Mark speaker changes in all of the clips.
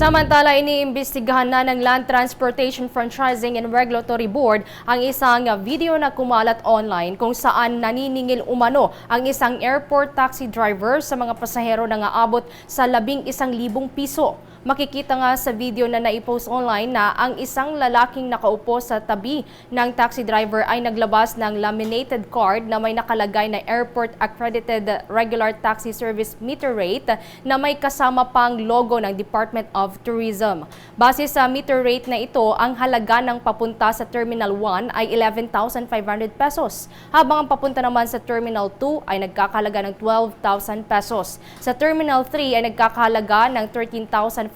Speaker 1: Samantala, iniimbestigahan na ng Land Transportation Franchising and Regulatory Board ang isang video na kumalat online kung saan naniningil umano ang isang airport taxi driver sa mga pasahero na aabot sa labing isang libong piso. Makikita nga sa video na naipost online na ang isang lalaking nakaupo sa tabi ng taxi driver ay naglabas ng laminated card na may nakalagay na Airport Accredited Regular Taxi Service Meter Rate na may kasama pang logo ng Department of Tourism. Base sa meter rate na ito, ang halaga ng papunta sa Terminal 1 ay 11,500 pesos, habang ang papunta naman sa Terminal 2 ay nagkakahalaga ng 12,000 pesos. Sa Terminal 3 ay nagkakahalaga ng 13,500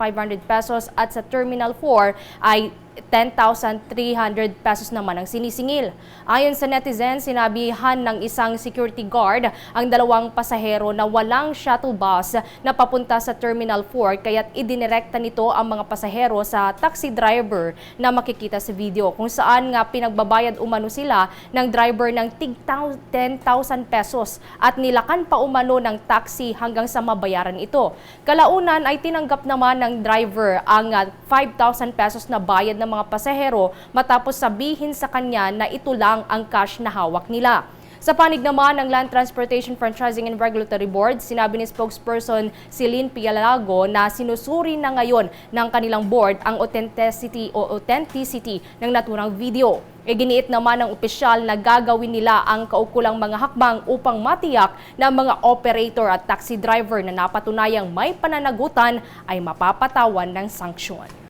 Speaker 1: pesos at sa Terminal 4 ay 10,300 pesos naman ang sinisingil. Ayon sa netizen, sinabihan ng isang security guard ang dalawang pasahero na walang shuttle bus na papunta sa Terminal 4 kaya't idinirekta nito ang mga pasahero sa taxi driver na makikita sa video kung saan nga pinagbabayad umano sila ng driver ng tig 10,000 pesos at nilakan pa umano ng taxi hanggang sa mabayaran ito. Kalaunan ay tinanggap naman ng driver ang ah, 5,000 pesos na bayad ng mga pasahero matapos sabihin sa kanya na ito lang ang cash na hawak nila. Sa panig naman ng Land Transportation Franchising and Regulatory Board, sinabi ni spokesperson Celine Pialago na sinusuri na ngayon ng kanilang board ang authenticity o authenticity ng naturang video. Iginiit naman ng opisyal na gagawin nila ang kaukulang mga hakbang upang matiyak na mga operator at taxi driver na napatunayang may pananagutan ay mapapatawan ng sanksyon.